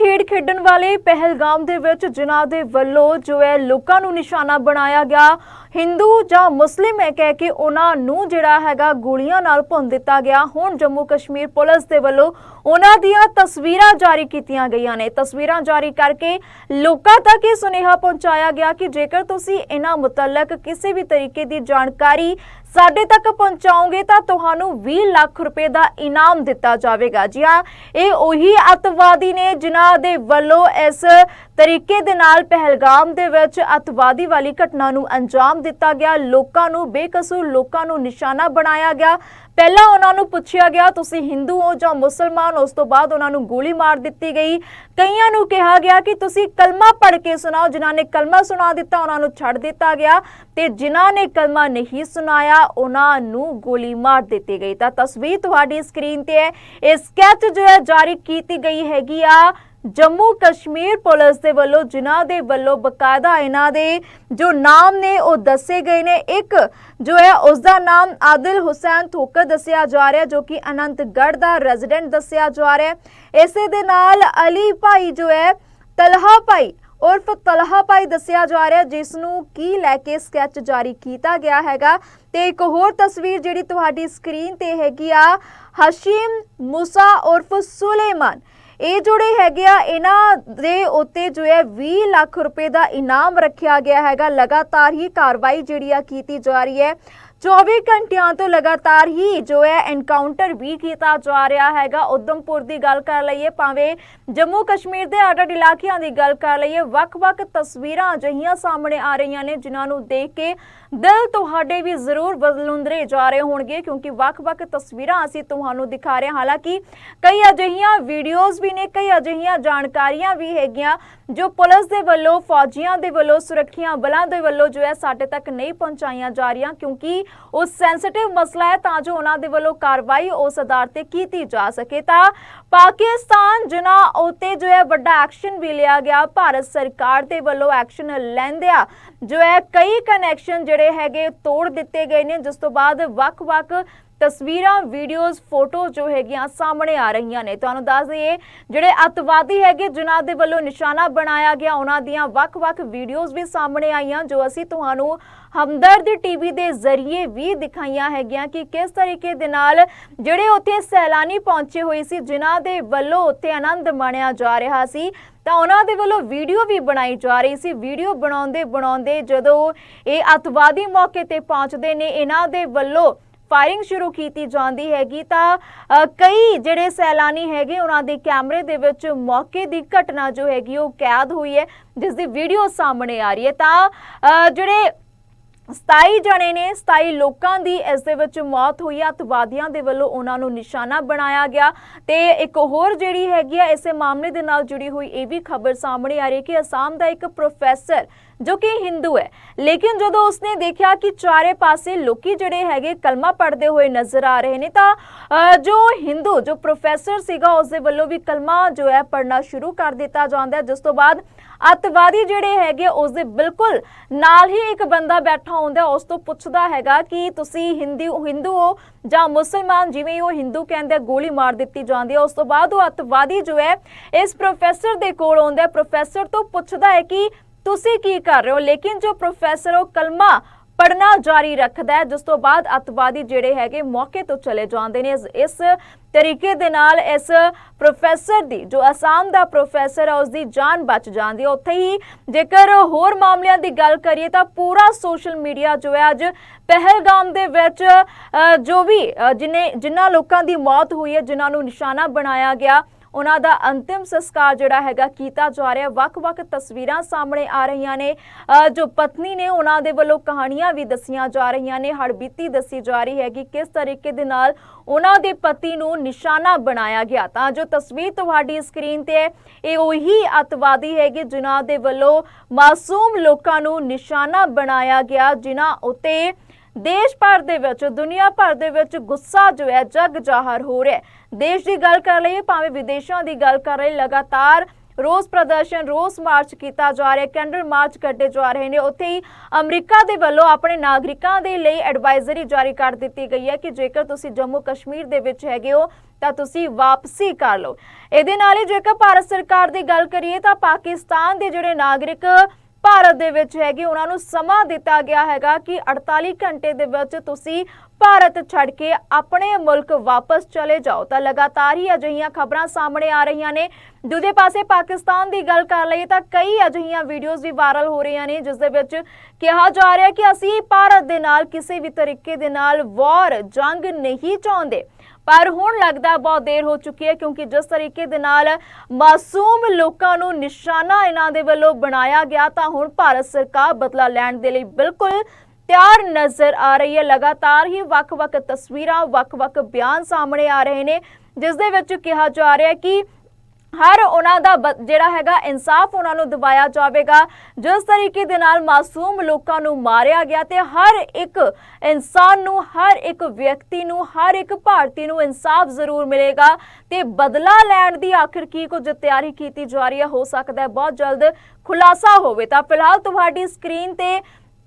ਖੇਡਣ ਵਾਲੇ ਪਹਿਲਗਾਮ ਦੇ ਵਿੱਚ ਜਿਨ੍ਹਾਂ ਦੇ ਵੱਲੋਂ ਜੋ ਹੈ ਲੋਕਾਂ ਨੂੰ ਨਿਸ਼ਾਨਾ ਬਣਾਇਆ ਗਿਆ। ਹਿੰਦੂ ਜਾਂ ਮੁਸਲਿਮ ਹੈ ਕਹਿ ਕੇ ਉਹਨਾਂ ਨੂੰ ਜਿਹੜਾ ਹੈਗਾ ਗੋਲੀਆਂ ਨਾਲ ਭੁੰਨ ਦਿੱਤਾ ਗਿਆ। ਹੁਣ ਜੰਮੂ ਕਸ਼ਮੀਰ ਪੁਲਿਸ ਦੇ ਵੱਲੋਂ ਉਹਨਾਂ ਦੀਆਂ ਤਸਵੀਰਾਂ ਜਾਰੀ ਕੀਤੀਆਂ ਗਈਆਂ ਨੇ। ਤਸਵੀਰਾਂ ਜਾਰੀ ਕਰਕੇ ਲੋਕਾਂ ਤੱਕ ਇਹ ਸੁਨੇਹਾ ਪਹੁੰਚਾਇਆ ਗਿਆ ਕਿ ਜੇਕਰ ਤੁਸੀਂ ਇਹਨਾਂ ਮੁਤਲਕ ਕਿਸੇ ਵੀ ਤਰੀਕੇ ਦੀ ਜਾਣਕਾਰੀ ਸਾਡੇ ਤੱਕ ਪਹੁੰਚਾਓਗੇ ਤਾਂ ਤੁਹਾਨੂੰ 20 ਲੱਖ ਰੁਪਏ ਦਾ ਇਨਾਮ ਦਿੱਤਾ ਜਾਵੇਗਾ। ਜੀ ਹਾਂ, ਇਹ ਉਹੀ ਅੱਤਵਾਦੀ ਨੇ ਜਿਨ੍ਹਾਂ ਦੇ ਵੱਲੋਂ ਇਸ ਤਰੀਕੇ ਦੇ ਨਾਲ ਪਹਿਲਗਾਮ ਦੇ ਵਿੱਚ ਅੱਤਵਾਦੀ ਵਾਲੀ ਘਟਨਾ ਨੂੰ ਅੰਜਾਮ ਦਿੱਤਾ ਗਿਆ। ਲੋਕਾਂ ਨੂੰ ਬੇਕਸੂਰ ਲੋਕਾਂ ਨੂੰ ਨਿਸ਼ਾਨਾ ਬਣਾਇਆ ਗਿਆ। ਪਹਿਲਾਂ ਉਹਨਾਂ ਨੂੰ ਪੁੱਛਿਆ ਗਿਆ, ਤੁਸੀਂ ਹਿੰਦੂ ਹੋ ਜਾਂ ਮੁਸਲਮਾਨ? ਉਸ ਤੋਂ ਬਾਅਦ ਉਹਨਾਂ ਨੂੰ ਗੋਲੀ ਮਾਰ ਦਿੱਤੀ ਗਈ। ਕਈਆਂ ਨੂੰ ਕਿਹਾ ਗਿਆ ਕਿ, ਤੁਸੀਂ ਕਲਮਾ ਪੜ੍ਹ ਕੇ ਸੁਣਾਓ। ਜਿਨ੍ਹਾਂ ਨੇ ਕਲਮਾ ਸੁਣਾ ਦਿੱਤਾ, ਉਹਨਾਂ ਨੂੰ ਛੱਡ ਦਿੱਤਾ ਗਿਆ ਤੇ ਜਿਨ੍ਹਾਂ ਨੇ ਕਲਮਾ ਨਹੀਂ ਸੁਣਾਇਆ, ਉਹਨਾਂ ਨੂੰ ਗੋਲੀ ਮਾਰ ਦਿੱਤੀ ਗਈ। ਤਾਂ ਤਸਵੀਰ ਤੁਹਾਡੀ ਸਕਰੀਨ ਤੇ ਹੈ। ਇਹ ਸਕੈਚ ਜੋ ਹੈ, ਜਾਰੀ ਕੀਤੀ ਗਈ ਹੈਗੀ ਆ। ਜੰਮੂ ਕਸ਼ਮੀਰ ਪੁਲਿਸ ਦੇ ਵੱਲੋਂ, ਜਿਨ੍ਹਾਂ ਦੇ ਵੱਲੋਂ ਬਕਾਇਦਾ ਇਹਨਾਂ ਦੇ ਜੋ ਨਾਮ ਨੇ, ਉਹ ਦੱਸੇ ਗਏ ਨੇ। ਇੱਕ ਜੋ ਹੈ ਉਸ ਦਾ ਨਾਮ ਆਦਿਲ ਹੁਸੈਨ ਥੋਕਰ ਦੱਸਿਆ ਜਾ ਰਿਹਾ, ਜੋ ਕਿ ਅਨੰਤਗੜ੍ਹ ਦਾ ਰੈਜ਼ੀਡੈਂਟ ਦੱਸਿਆ ਜਾ ਰਿਹਾ ਇਸੇ ਦੇ ਨਾਲ ਅਲੀ ਭਾਈ ਜੋ ਹੈ, ਤਲਹਾ ਭਾਈ, ਉਰਫ ਤਲਹਾ ਭਾਈ ਦੱਸਿਆ ਜਾ ਰਿਹਾ, ਜਿਸ ਨੂੰ ਕੀ ਲੈ ਕੇ ਸਕੈਚ ਜਾਰੀ ਕੀਤਾ ਗਿਆ ਹੈਗਾ। ਤੇ ਇੱਕ ਹੋਰ ਤਸਵੀਰ ਜਿਹੜੀ ਤੁਹਾਡੀ ਸਕਰੀਨ ਤੇ ਹੈਗੀ ਆ, ਹਸ਼ੀਮ ਮੂਸਾ ਉਰਫ ਸੁਲੇਮਾਨ। ਇਹ ਜਿਹੜੇ ਹੈਗੇ ਆ, ਇਹਨਾਂ ਦੇ ਉੱਤੇ ਜੋ ਹੈ 20 ਲੱਖ ਰੁਪਏ ਦਾ ਇਨਾਮ ਰੱਖਿਆ ਗਿਆ ਹੈਗਾ। ਲਗਾਤਾਰ ਹੀ ਕਾਰਵਾਈ ਜਿਹੜੀ ਆ ਕੀਤੀ ਜਾ ਰਹੀ ਹੈ। 24 ਘੰਟਿਆਂ ਤੋਂ ਲਗਾਤਾਰ ਹੀ ਜੋ ਹੈ ਐਨਕਾਊਂਟਰ ਵੀ ਕੀਤਾ ਜਾ ਰਿਹਾ ਹੈਗਾ। ਉਦਮਪੁਰ ਦੀ ਗੱਲ ਕਰ ਲਈਏ, ਭਾਵੇਂ ਜੰਮੂ ਕਸ਼ਮੀਰ ਦੇ ਅੱਡ ਇਲਾਕਿਆਂ ਦੀ ਗੱਲ ਕਰ ਲਈਏ, ਵੱਖ-ਵੱਖ ਤਸਵੀਰਾਂ ਅਜਿਹੀਆਂ ਸਾਹਮਣੇ ਆ ਰਹੀਆਂ ਨੇ, ਜਿਨ੍ਹਾਂ ਨੂੰ ਦੇਖ ਕੇ ਦਿਲ ਤੁਹਾਡੇ ਵੀ ਜ਼ਰੂਰ ਬਦਲੁੰਦਰੇ ਜਾ ਰਹੇ ਹੋਣਗੇ, ਕਿਉਂਕਿ ਵੱਖ-ਵੱਖ ਤਸਵੀਰਾਂ ਅਸੀਂ ਤੁਹਾਨੂੰ ਦਿਖਾ ਰਹੇ ਹਾਂ। ਹਾਲਾਂਕਿ ਕਈ ਅਜਿਹੀਆਂ ਵੀਡੀਓਜ਼ ਵੀ ਨੇ, ਕਈ ਅਜਿਹੀਆਂ ਜਾਣਕਾਰੀਆਂ ਵੀ ਹੈਗੀਆਂ, ਜੋ ਪੁਲਿਸ ਦੇ ਵੱਲੋਂ, ਫੌਜੀਆਂ ਦੇ ਵੱਲੋਂ, ਸੁਰੱਖਿਆ ਬਲਾਂ ਦੇ ਵੱਲੋਂ ਜੋ ਹੈ ਸਾਡੇ ਤੱਕ ਨਹੀਂ ਪਹੁੰਚਾਈਆਂ ਜਾ ਰਹੀਆਂ, ਕਿਉਂਕਿ ਉਹ ਸੈਂਸਿਟਿਵ ਮਸਲਾ ਹੈ ਤਾਂ ਜੋ ਉਹਨਾਂ ਦੇ ਵੱਲੋਂ ਕਾਰਵਾਈ ਉਸ ਆਧਾਰ ਤੇ ਕੀਤੀ ਜਾ ਸਕੇ ਤਾਂ ਪਾਕਿਸਤਾਨ ਜਿਨ੍ਹਾਂ ਉਤੇ ਜੋ ਹੈ ਵੱਡਾ ਐਕਸ਼ਨ ਵੀ ਲਿਆ ਗਿਆ, ਭਾਰਤ ਸਰਕਾਰ ਦੇ ਵੱਲੋਂ ਐਕਸ਼ਨ ਲੈਂਦਿਆਂ ਜੋ ਹੈ ਕਈ ਕਨੈਕਸ਼ਨ ਜਿਹੜੇ ਹੈਗੇ ਤੋੜ ਦਿੱਤੇ ਗਏ ਨੇ, ਜਿਸ ਤੋਂ ਬਾਅਦ ਵੱਖ-ਵੱਖ ਤਸਵੀਰਾਂ, ਵੀਡੀਓਜ਼ ਫੋਟੋ ਜੋ ਹੈਗੀਆਂ ਸਾਹਮਣੇ ਆ ਰਹੀਆਂ ਨੇ। ਤੁਹਾਨੂੰ ਦੱਸ ਦਈਏ, ਜਿਹੜੇ ਅੱਤਵਾਦੀ ਹੈਗੇ, ਜਿਨ੍ਹਾਂ ਦੇ ਵੱਲੋਂ ਨਿਸ਼ਾਨਾ ਬਣਾਇਆ ਗਿਆ, ਉਹਨਾਂ ਦੀਆਂ ਵੱਖ-ਵੱਖ ਵੀਡੀਓਜ਼ ਵੀ ਸਾਹਮਣੇ ਆਈਆਂ, ਜੋ ਅਸੀਂ ਤੁਹਾਨੂੰ ਹਮਦਰਦ ਟੀਵੀ ਦੇ ਜ਼ਰੀਏ ਵੀ ਦਿਖਾਈਆਂ ਹੈਗੀਆਂ ਕਿ ਕਿਸ ਤਰੀਕੇ ਦੇ ਨਾਲ ਜਿਹੜੇ ਉੱਥੇ ਸੈਲਾਨੀ ਪਹੁੰਚੇ ਹੋਏ ਸੀ, ਜਿਨ੍ਹਾਂ ਦੇ ਵੱਲੋਂ ਉੱਥੇ ਆਨੰਦ ਮਾਣਿਆ ਜਾ ਰਿਹਾ ਸੀ, ਤਾਂ ਉਹਨਾਂ ਦੇ ਵੱਲੋਂ ਵੀਡੀਓ ਵੀ ਬਣਾਈ ਜਾ ਰਹੀ ਸੀ। ਵੀਡੀਓ ਬਣਾਉਂਦੇ ਬਣਾਉਂਦੇ ਜਦੋਂ ਇਹ ਅੱਤਵਾਦੀ ਮੌਕੇ ਤੇ ਪਹੁੰਚਦੇ ਨੇ, ਇਹਨਾਂ ਦੇ ਵੱਲੋਂ ਫਾਇਰਿੰਗ ਸ਼ੁਰੂ ਕੀਤੀ ਜਾਂਦੀ ਹੈਗੀ ਤਾਂ ਕਈ ਜਿਹੜੇ ਸੈਲਾਨੀ ਹੈਗੇ ਉਹਨਾਂ ਦੇ ਕੈਮਰੇ ਦੇ ਵਿੱਚ ਮੌਕੇ ਦੀ ਘਟਨਾ ਜੋ ਹੈਗੀ ਉਹ ਕੈਦ ਹੋਈ ਹੈ, ਜਿਸ ਦੀ ਵੀਡੀਓ ਸਾਹਮਣੇ ਆ ਰਹੀ ਹੈ। ਤਾਂ ਜਿਹੜੇ 27 ਜਣੇ ਨੇ 27 ਲੋਕਾਂ ਦੀ ਇਸ ਦੇ ਵਿੱਚ ਮੌਤ ਹੋਈ ਆ ਅਤਵਾਦੀਆਂ ਦੇ ਵੱਲੋਂ ਉਹਨਾਂ ਨੂੰ ਨਿਸ਼ਾਨਾ ਬਣਾਇਆ ਗਿਆ। ਤੇ ਇੱਕ ਹੋਰ ਜਿਹੜੀ ਹੈਗੀ ਆ ਇਸੇ ਮਾਮਲੇ ਦੇ ਨਾਲ ਜੁੜੀ ਹੋਈ ਇਹ ਵੀ ਖਬਰ ਸਾਹਮਣੇ ਆ ਰਹੀ ਹੈ ਕਿ ਅਸਾਮ ਦਾ ਇੱਕ ਪ੍ਰੋਫੈਸਰ ਜੋ ਕਿ ਹਿੰਦੂ ਹੈ। ਲੇਕਿਨ ਜਦੋਂ ਉਸਨੇ ਦੇਖਿਆ ਕਿ ਚਾਰੇ ਪਾਸੇ ਲੋਕੀ ਜਿਹੜੇ ਹੈਗੇ ਕਲਮਾ ਪੜ੍ਹਦੇ ਹੋਏ ਨਜ਼ਰ ਆ ਰਹੇ ਨੇ ਤਾਂ ਜੋ ਹਿੰਦੂ ਜੋ ਪ੍ਰੋਫੈਸਰ ਸੀਗਾ ਉਸ ਦੇ ਵੱਲੋਂ ਵੀ ਕਲਮਾ ਜੋ ਹੈ ਪੜ੍ਹਨਾ ਸ਼ੁਰੂ ਕਰ ਦਿੱਤਾ ਜਾਂਦਾ ਹੈ। ਜਿਸ ਤੋਂ ਬਾਅਦ ਅੱਤਵਾਦੀ ਜਿਹੜੇ ਹੈਗੇ ਉਸ ਦੇ ਬਿਲਕੁਲ ਨਾਲ ਹੀ ਇੱਕ ਬੰਦਾ ਬੈਠਾ ਹੁੰਦਾ ਉਸ ਤੋਂ ਪੁੱਛਦਾ ਹੈਗਾ ਕਿ ਤੁਸੀਂ ਹਿੰਦੂ ਹਿੰਦੂ ਹੋ ਜਾਂ ਮੁਸਲਮਾਨ ਜਿਵੇਂ ਉਹ ਹਿੰਦੂ ਕਹਿੰਦੇ ਆ, ਗੋਲੀ ਮਾਰ ਦਿੱਤੀ ਜਾਂਦੀ ਹੈ। ਉਸ ਤੋਂ ਬਾਅਦ ਉਹ ਅੱਤਵਾਦੀ ਜੋ ਹੈ ਇਸ ਪ੍ਰੋਫੈਸਰ ਦੇ ਕੋਲ ਆਉਂਦਾ ਪ੍ਰੋਫੈਸਰ ਤੋਂ ਪੁੱਛਦਾ ਹੈ ਕਿ ਤੁਸੀਂ ਕੀ ਕਰ ਰਹੇ ਹੋ? ਲੇਕਿਨ ਜੋ ਪ੍ਰੋਫੈਸਰ ਉਹ ਕਲਮਾ ਪੜਨਾ ਜਾਰੀ ਰੱਖਦਾ ਹੈ ਜਿਸ ਤੋਂ ਬਾਅਦ ਅੱਤਵਾਦੀ ਜਿਹੜੇ ਹੈਗੇ ਮੌਕੇ ਤੋਂ ਚਲੇ ਜਾਂਦੇ ਨੇ। ਇਸ- ਤਰੀਕੇ ਦੇ ਨਾਲ ਇਸ ਪ੍ਰੋਫੈਸਰ ਦੀ ਜੋ ਅਸਾਮ ਦਾ ਪ੍ਰੋਫੈਸਰ ਹੈ ਉਸ ਦੀ ਜਾਨ ਬਚ ਜਾਂਦੀ ਹੈ। ਉੱਥੇ ਹੀ ਜੇਕਰ ਹੋਰ ਮਾਮਲਿਆਂ ਦੀ ਗੱਲ ਕਰੀਏ ਤਾਂ ਪੂਰਾ ਸੋਸ਼ਲ ਮੀਡੀਆ ਜੋ ਹੈ ਅੱਜ ਪਹਿਲਗਾਮ ਦੇ ਵਿੱਚ ਜੋ ਵੀ ਅ, ਜਿਨੇ ਜਿਨ੍ਹਾਂ ਲੋਕਾਂ ਦੀ ਮੌਤ ਹੋਈ ਹੈ ਜਿਨ੍ਹਾਂ ਨੂੰ ਨਿਸ਼ਾਨਾ ਬਣਾਇਆ ਗਿਆ ਉਹਨਾਂ ਦਾ ਅੰਤਿਮ ਸੰਸਕਾਰ ਜਿਹੜਾ ਹੈਗਾ ਕੀਤਾ ਜਾ ਰਿਹਾ। ਵੱਖ-ਵੱਖ ਤਸਵੀਰਾਂ ਸਾਹਮਣੇ ਆ ਰਹੀਆਂ ਨੇ। ਜੋ ਪਤਨੀ ਨੇ ਉਹਨਾਂ ਦੇ ਵੱਲੋਂ ਕਹਾਣੀਆਂ ਵੀ ਦੱਸੀਆਂ ਜਾ ਰਹੀਆਂ ਨੇ। ਹੜਬੀਤੀ ਦੱਸੀ ਜਾ ਰਹੀ ਹੈ ਕਿ ਕਿਸ ਤਰੀਕੇ ਦੇ ਨਾਲ ਉਹਨਾਂ ਦੇ ਪਤੀ ਨੂੰ ਨਿਸ਼ਾਨਾ ਬਣਾਇਆ ਗਿਆ। ਤਾਂ ਜੋ ਤਸਵੀਰ ਤੁਹਾਡੀ ਸਕਰੀਨ ਤੇ ਹੈ, ਇਹ ਉਹੀ ਅੱਤਵਾਦੀ ਹੈਗੇ ਜਿਨ੍ਹਾਂ ਦੇ ਵੱਲੋਂ ਮਾਸੂਮ ਲੋਕਾਂ ਨੂੰ ਨਿਸ਼ਾਨਾ ਬਣਾਇਆ ਗਿਆ, ਜਿਨ੍ਹਾਂ ਉਤੇ ਦੇਸ਼ ਭਰ ਦੇ ਵਿੱਚ, ਦੁਨੀਆ ਭਰ ਦੇ ਵਿੱਚ ਗੁੱਸਾ ਜੋ ਹੈ, ਜਗ ਜ਼ਾਹਰ ਹੋ ਰਿਹਾ ਦੇਸ਼ ਦੀ ਗੱਲ ਕਰ ਲਈਏ, ਭਾਵੇਂ ਵਿਦੇਸ਼ਾਂ ਦੀ ਗੱਲ ਕਰ ਲਈਏ, ਲਗਾਤਾਰ ਰੋਸ ਪ੍ਰਦਰਸ਼ਨ, ਰੋਸ ਮਾਰਚ ਕੀਤਾ ਜਾ ਰਿਹਾ ਕੈਂਡਲ ਮਾਰਚ ਕੱਢੇ ਜਾ ਰਹੇ ਨੇ। ਉੱਥੇ ਹੀ ਅਮਰੀਕਾ ਦੇ ਵੱਲੋਂ ਆਪਣੇ ਨਾਗਰਿਕਾਂ ਦੇ ਲਈ ਐਡਵਾਈਜ਼ਰੀ ਜਾਰੀ ਕਰ ਦਿੱਤੀ ਗਈ ਹੈ ਕਿ ਜੇਕਰ ਤੁਸੀਂ ਜੰਮੂ ਕਸ਼ਮੀਰ ਦੇ ਵਿੱਚ ਹੈਗੇ ਹੋ, ਤਾਂ ਤੁਸੀਂ ਵਾਪਸੀ ਕਰ ਲਓ। ਇਹਦੇ ਨਾਲ ਹੀ ਜੇਕਰ ਭਾਰਤ ਸਰਕਾਰ ਦੀ ਗੱਲ ਕਰੀਏ, ਤਾਂ ਪਾਕਿਸਤਾਨ ਦੇ ਜਿਹੜੇ ਨਾਗਰਿਕ ਭਾਰਤ ਦੇ ਵਿੱਚ ਹੈਗੇ, ਉਹਨਾਂ ਨੂੰ ਸਮਾਂ ਦਿੱਤਾ ਗਿਆ ਹੈਗਾ ਕਿ 48 ਘੰਟੇ ਦੇ ਵਿੱਚ ਤੁਸੀਂ ਭਾਰਤ ਛੱਡ ਕੇ ਆਪਣੇ ਮੁਲਕ ਵਾਪਸ ਚਲੇ ਜਾਓ। ਤਾਂ ਲਗਾਤਾਰ ਹੀ ਅਜਿਹੀਆਂ ਖਬਰਾਂ ਸਾਹਮਣੇ ਆ ਰਹੀਆਂ ਨੇ। ਦੂਜੇ ਪਾਸੇ ਪਾਕਿਸਤਾਨ ਦੀ ਗੱਲ ਕਰ ਲਈਏ ਤਾਂ ਕਈ ਅਜਿਹੀਆਂ ਵੀਡੀਓਜ਼ ਵੀ ਵਾਇਰਲ ਹੋ ਰਹੀਆਂ ਨੇ, ਜਿਸ ਦੇ ਵਿੱਚ ਕਿਹਾ ਜਾ ਰਿਹਾ ਕਿ ਅਸੀਂ ਭਾਰਤ ਦੇ ਨਾਲ ਕਿਸੇ ਵੀ ਤਰੀਕੇ ਦੇ ਨਾਲ ਵਾਰ ਜੰਗ ਨਹੀਂ ਚਾਹੁੰਦੇ। ਪਰ ਹੁਣ ਲੱਗਦਾ ਬਹੁਤ ਦੇਰ ਹੋ ਚੁੱਕੀ ਹੈ ਕਿਉਂਕਿ ਜਿਸ ਤਰੀਕੇ ਦੇ ਨਾਲ ਮਾਸੂਮ ਲੋਕਾਂ ਨੂੰ ਨਿਸ਼ਾਨਾ ਇਹਨਾਂ ਦੇ ਵੱਲੋਂ ਬਣਾਇਆ ਗਿਆ, ਤਾਂ ਹੁਣ ਭਾਰਤ ਸਰਕਾਰ ਬਦਲਾ ਲੈਣ ਦੇ ਲਈ ਬਿਲਕੁਲ ਤਿਆਰ ਨਜ਼ਰ ਆ ਰਹੀ ਹੈ। ਲਗਾਤਾਰ ਹੀ ਵੱਖ-ਵੱਖ ਤਸਵੀਰਾਂ, ਵੱਖ-ਵੱਖ ਬਿਆਨ ਸਾਹਮਣੇ ਆ ਰਹੇ ਨੇ, ਜਿਸ ਦੇ ਵਿੱਚ ਕਿਹਾ ਜਾ ਰਿਹਾ ਹੈ ਕਿ ਹਰ ਉਹਨਾਂ ਦਾ ਜਿਹੜਾ ਹੈਗਾ, ਇਨਸਾਫ ਉਹਨਾਂ ਨੂੰ ਦਿਵਾਇਆ ਜਾਵੇਗਾ। ਜਿਸ ਤਰੀਕੇ ਦੇ ਨਾਲ ਮਾਸੂਮ ਲੋਕਾਂ ਨੂੰ ਮਾਰਿਆ ਗਿਆ ਤੇ ਹਰ ਇੱਕ ਇਨਸਾਨ ਨੂੰ, ਹਰ ਇੱਕ ਵਿਅਕਤੀ ਨੂੰ, ਹਰ ਇੱਕ ਭਾਰਤੀ ਨੂੰ ਇਨਸਾਫ ਜ਼ਰੂਰ ਮਿਲੇਗਾ। ਤੇ ਬਦਲਾ ਲੈਣ ਦੀ ਆਖਿਰ ਕੀ ਕੁਝ ਤਿਆਰੀ ਕੀਤੀ ਜਾ ਰਹੀ ਹੈ? ਹੋ ਸਕਦਾ ਹੈ ਬਹੁਤ ਜਲਦ ਖੁਲਾਸਾ ਹੋਵੇ। ਤਾਂ ਫਿਲਹਾਲ ਤੁਹਾਡੀ ਸਕਰੀਨ ਤੇ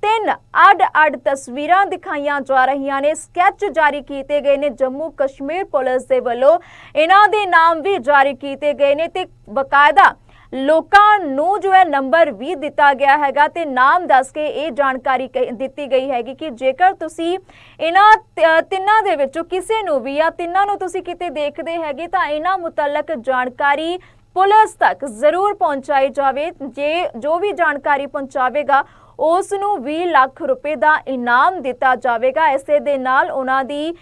ਤਿੰਨ ਅੱਡ-ਅੱਡ ਤਸਵੀਰਾਂ ਦਿਖਾਈਆਂ ਜਾ ਰਹੀਆਂ ਨੇ। ਸਕੈਚ ਜਾਰੀ ਕੀਤੇ ਗਏ ਨੇ। ਜੰਮੂ ਕਸ਼ਮੀਰ ਪੁਲਿਸ ਦੇ ਵੱਲੋਂ ਇਹਨਾਂ ਦੇ ਨਾਮ ਵੀ ਜਾਰੀ ਕੀਤੇ ਗਏ ਨੇ ਤੇ ਬਕਾਇਦਾ ਲੋਕਾਂ ਨੂੰ ਜੋ ਹੈ ਨੰਬਰ ਵੀ ਦਿੱਤਾ ਗਿਆ ਹੈਗਾ ਤੇ ਨਾਮ ਦੱਸ ਕੇ ਇਹ ਜਾਣਕਾਰੀ ਕਹੀ- ਦਿੱਤੀ ਗਈ ਹੈਗੀ ਕਿ ਜੇਕਰ ਤੁਸੀਂ ਇਹਨਾਂ ਤਿੰਨਾਂ ਦੇ ਵਿੱਚੋਂ ਕਿਸੇ ਨੂੰ ਵੀ ਜਾਂ ਤਿੰਨਾਂ ਨੂੰ ਤੁਸੀਂ ਕਿਤੇ ਦੇਖਦੇ ਹੈਗੇ ਤਾਂ ਇਹਨਾਂ ਮੁਤਲਕ ਜਾਣਕਾਰੀ ਪੁਲਿਸ ਤੱਕ ਜ਼ਰੂਰ ਪਹੁੰਚਾਈ ਜਾਵੇ, ਜੇ ਜੋ ਵੀ ਜਾਣਕਾਰੀ ਪਹੁੰਚਾਵੇਗਾ ਉਸ ਨੂੰ 20 ਲੱਖ ਰੁਪਏ ਦਾ ਇਨਾਮ ਦਿੱਤਾ ਜਾਵੇਗਾ। ਇਸੇ ਦੇ ਨਾਲ ਉਹਨਾਂ ਦੀ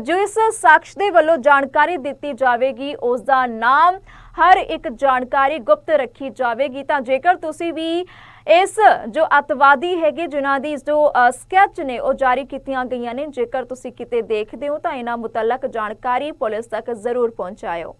ਜਿਸ ਸ਼ਖਸ ਦੇ ਵੱਲੋਂ ਜਾਣਕਾਰੀ ਦਿੱਤੀ ਜਾਵੇਗੀ ਉਸ ਦਾ ਨਾਮ, ਹਰ ਇੱਕ ਜਾਣਕਾਰੀ ਗੁਪਤ ਰੱਖੀ ਜਾਵੇਗੀ। ਤਾਂ ਜੇਕਰ ਤੁਸੀਂ ਵੀ ਇਸ ਜੋ ਅਤਵਾਦੀ ਹੈਗੇ, ਜਿਨ੍ਹਾਂ ਦੀ ਜੋ ਸਕੈਚ ਨੇ, ਉਹ ਜਾਰੀ ਕੀਤੀਆਂ ਗਈਆਂ ਨੇ, ਜੇਕਰ ਤੁਸੀਂ ਕਿਤੇ ਦੇਖਦੇ ਹੋ, ਤਾਂ ਇਹਨਾਂ ਮੁਤਲਕ ਜਾਣਕਾਰੀ ਪੁਲਿਸ ਤੱਕ ਜ਼ਰੂਰ ਪਹੁੰਚਾਇਓ।